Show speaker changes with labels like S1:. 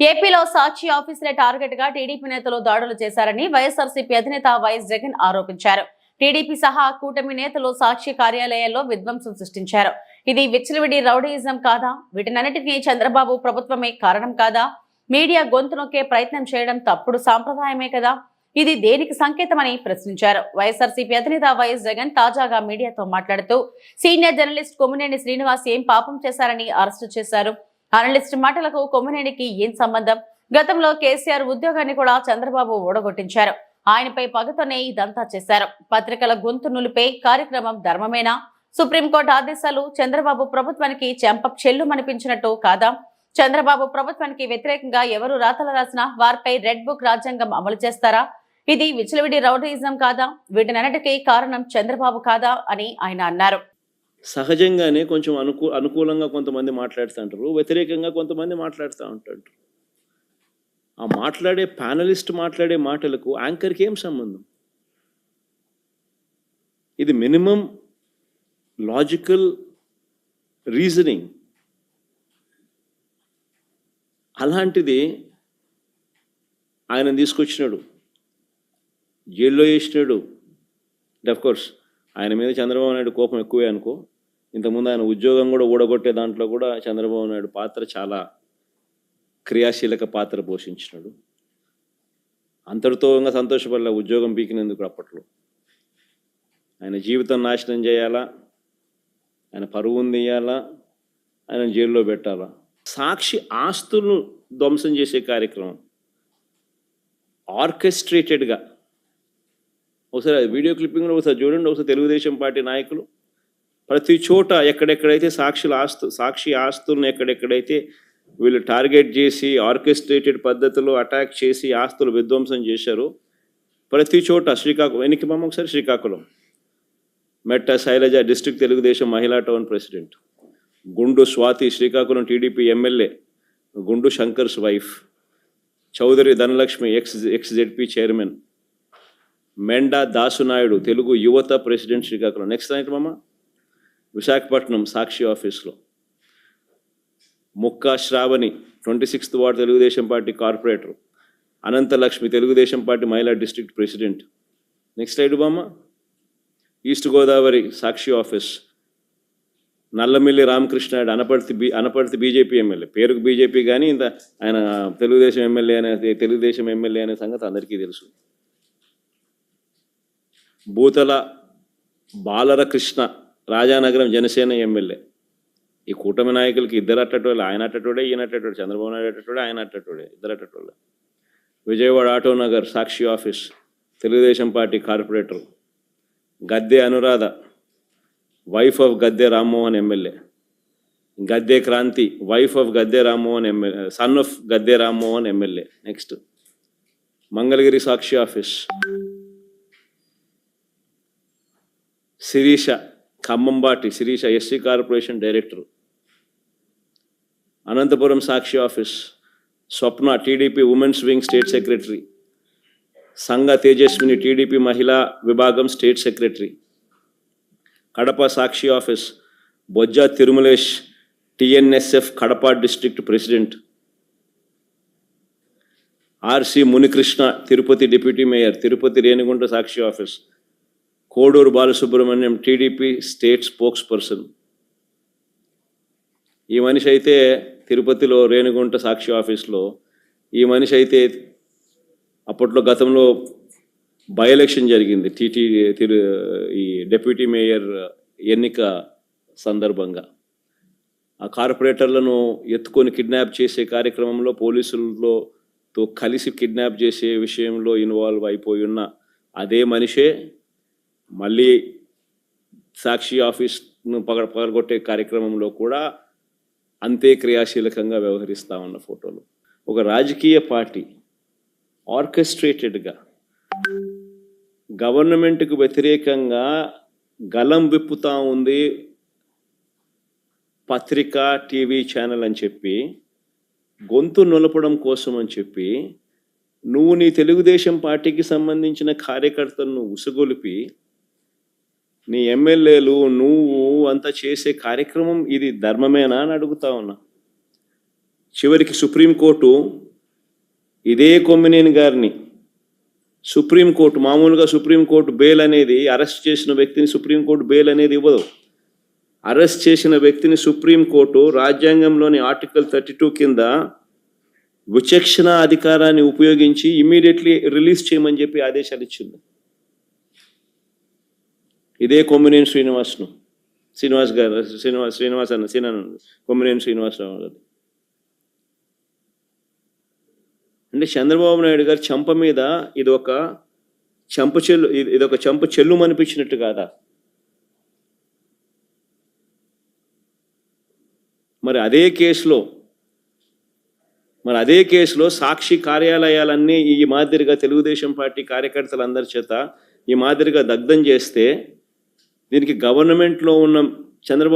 S1: ఏపీలో సాక్షి ఆఫీసులే టార్గెట్గా టీడీపీ నేతలు దాడులు చేశారని వైఎస్ఆర్సీపీ అధినేత వైఎస్ జగన్ ఆరోపించారు. టీడీపీ సహా కూటమి నేతలు సాక్షి కార్యాలయాల్లో విధ్వంసం సృష్టించారు. ఇది విచ్చలవిడి రౌడీయిజం కాదా? వీటినన్నిటికీ చంద్రబాబు ప్రభుత్వమే కారణం కాదా? మీడియా గొంతు నొక్కే ప్రయత్నం చేయడం తప్పుడు సాంప్రదాయమే కదా? ఇది దేనికి సంకేతమని ప్రశ్నించారు. వైఎస్ఆర్సీపీ అధినేత వైఎస్ జగన్ తాజాగా మీడియాతో మాట్లాడుతూ సీనియర్ జర్నలిస్ట్ కొమ్మినేని శ్రీనివాస్ ఏం పాపం చేశారని అరెస్టు చేశారు? అనలిస్ట్ మాటలకు కొమ్మినేనికి ఏం సంబంధం? గతంలో కేసీఆర్ ఉద్యోగాన్ని కూడా చంద్రబాబు ఓడగొట్టించారు ఆయనపై పగతోనే ఇదంతా చేశారు. పత్రికల గొంతు నులిపే కార్యక్రమం ధర్మమేనా? సుప్రీంకోర్టు ఆదేశాలు చంద్రబాబు ప్రభుత్వానికి చెంప చెల్లుమనిపించినట్టు కాదా? చంద్రబాబు ప్రభుత్వానికి వ్యతిరేకంగా ఎవరు రాతలు రాసినా వారిపై రెడ్ బుక్ రాజ్యాంగం అమలు చేస్తారా? ఇది విచలవిడి రౌడీజం కాదా? వీటినన్నిటికీ కారణం చంద్రబాబు కాదా? అని ఆయన అన్నారు.
S2: సహజంగానే కొంచెం అనుకూ అనుకూలంగా కొంతమంది మాట్లాడుతుంటారు వ్యతిరేకంగా కొంతమంది మాట్లాడుతూ ఉంటారు. ఆ మాట్లాడే ప్యానలిస్ట్ మాట్లాడే మాటలకు యాంకర్కి ఏం సంబంధం? ఇది మినిమం లాజికల్ రీజనింగ్. అలాంటిది ఆయన తీసుకొచ్చినాడు. జైల్లో వేసినాడు. కోర్స్ ఆయన మీద చంద్రబాబు నాయుడు కోపం ఎక్కువే అనుకో. ఇంతకుముందు ఆయన ఉద్యోగం కూడా ఊడగొట్టే దాంట్లో కూడా చంద్రబాబు నాయుడు పాత్ర చాలా క్రియాశీలక పాత్ర పోషించినాడు. అంతటితో సంతోషపడలే ఉద్యోగం పీకినందుకు అప్పట్లో. ఆయన జీవితం నాశనం చేయాలా? ఆయన పరువును తీయాలా ఆయన జైల్లో పెట్టాలా? సాక్షి ఆస్తులను ధ్వంసం చేసే కార్యక్రమం ఆర్కెస్ట్రేటెడ్గా. ఒకసారి వీడియో క్లిప్పింగ్ ఒకసారి చూడండి. ఒకసారి తెలుగుదేశం పార్టీ నాయకులు ప్రతి చోట ఎక్కడెక్కడైతే సాక్షుల ఆస్తు సాక్షి ఆస్తులను ఎక్కడెక్కడైతే వీళ్ళు టార్గెట్ చేసి ఆర్కెస్ట్రేటెడ్ పద్ధతిలో అటాక్ చేసి ఆస్తులు విధ్వంసం చేశారు ప్రతి చోట శ్రీకాకుళం వెనక్కి మమ్మ ఒకసారి శ్రీకాకుళం. మెట్ట శైలజ డిస్టిక్ తెలుగుదేశం మహిళా టౌన్ ప్రెసిడెంట్. గుండు Swathi Srikakulam TDP MLA. Gundu Shankar's wife. Chowdary Dhanalakshmi ex ex ZP chairman. Menda Dasunaidu Telugu యువత ప్రెసిడెంట్ శ్రీకాకుళం. నెక్స్ట్ నాయకుడు మామ. విశాఖపట్నం సాక్షి ఆఫీస్లో. Mukka Sravani twenty sixth ward Telugu Desam party corporator. Ananthalakshmi Telugu Desam party మహిళా district president. Next side బామ్మ. East Godavari Sakshi office. Nallamilli Ramakrishna Anaparthi B Anaparthi BJP MLA. పేరుకు BJP కానీ ఇంత ఆయన Telugu Desam MLA అనే తెలుగుదేశం ఎమ్మెల్యే అనే సంగతి అందరికీ తెలుసు. భూతల బాలర కృష్ణ రాజానగరం జనసేన ఎమ్మెల్యే. ఈ కూటమి నాయకులకి ఇద్దరు అట్టటోళ్ళు ఆయన అట్టటోడే ఈయన అట్టటోడు చంద్రబాబు నాయుడు అట్టటోడే ఆయన అట్టటోడే ఇద్దరు అట్టటోళ్ళు. Vijayawada auto Nagar Sakshi office Telugu Desam party corporator Gadde Anuradha wife of Gadde Rammohan MLA. Gadde Kranthi wife of Gadde Rammohan MLA son of Gadde Rammohan MLA. Next. Mangalagiri Sakshi office. Sirisha Khammambati Sirisha SC corporation director Anantapur Sakshi office Swapna TDP women's wing state secretary Sangha Tejaswini TDP మహిళా విభాగం state secretary Kadapa Sakshi office Bojja Tirumalesh TNSF Kadapa district president RC Munikrishna Tirupati deputy mayor Tirupati Renigunta Sakshi office Koduru Balasubramanyam TDP state spokesperson ఈ మనిషి అయితే తిరుపతిలో రేణుగుంట సాక్షి ఆఫీస్లో ఈ మనిషి అయితే అప్పట్లో గతంలో బై ఎలక్షన్ జరిగింది టీటీ తిరు ఈ డెప్యూటీ మేయర్ ఎన్నిక సందర్భంగా. ఆ కార్పొరేటర్లను ఎత్తుకొని కిడ్నాప్ చేసే కార్యక్రమంలో పోలీసులతో కలిసి కిడ్నాప్ చేసే విషయంలో ఇన్వాల్వ్ అయిపోయి ఉన్న అదే మనిషే మళ్ళీ సాక్షి ఆఫీస్ను పగ పగలగొట్టే కార్యక్రమంలో కూడా అంతే క్రియాశీలకంగా వ్యవహరిస్తా ఉన్న ఫోటోలు. ఒక రాజకీయ పార్టీ ఆర్కెస్ట్రేటెడ్గా గవర్నమెంట్కు వ్యతిరేకంగా గలం విప్పుతా ఉంది పత్రిక టీవీ ఛానల్ అని చెప్పి గొంతు నొలపడం కోసం అని చెప్పి నువ్వు నీ తెలుగుదేశం పార్టీకి సంబంధించిన కార్యకర్తలను ఉసుగొలిపి నీ ఎమ్మెల్యేలు నువ్వు అంతా చేసే కార్యక్రమం ఇది ధర్మమేనా అని అడుగుతా ఉన్నా. చివరికి సుప్రీంకోర్టు ఇదే కొమ్మినేని గారిని సుప్రీంకోర్టు మామూలుగా సుప్రీంకోర్టు బెయిల్ అనేది అరెస్ట్ చేసిన వ్యక్తిని సుప్రీంకోర్టు బెయిల్ అనేది ఇవ్వదు. అరెస్ట్ చేసిన వ్యక్తిని సుప్రీంకోర్టు రాజ్యాంగంలోని ఆర్టికల్ థర్టీ టూ కింద విచక్షణ అధికారాన్ని ఉపయోగించి ఇమీడియట్లీ రిలీజ్ చేయమని చెప్పి ఆదేశాలు ఇచ్చింది. ఇదే కొమ్మినేని శ్రీనివాస్ను. శ్రీనివాస్ గారు శ్రీనివాస్ శ్రీనివాస్ అన్న సీనా కొమ్మినేని శ్రీనివాసరావు గారు అంటే చంద్రబాబు నాయుడు గారు చెంప మీద ఇది ఒక చెంప చెల్లు ఇది ఇది ఒక చెంప చెల్లు అనిపించినట్టు కాదా? మరి అదే కేసులో మరి అదే కేసులో సాక్షి కార్యాలయాలన్నీ ఈ మాదిరిగా తెలుగుదేశం పార్టీ కార్యకర్తలందరి చేత ఈ మాదిరిగా దగ్ధం చేస్తే దీనికి గవర్నమెంట్లో ఉన్న చంద్రబాబు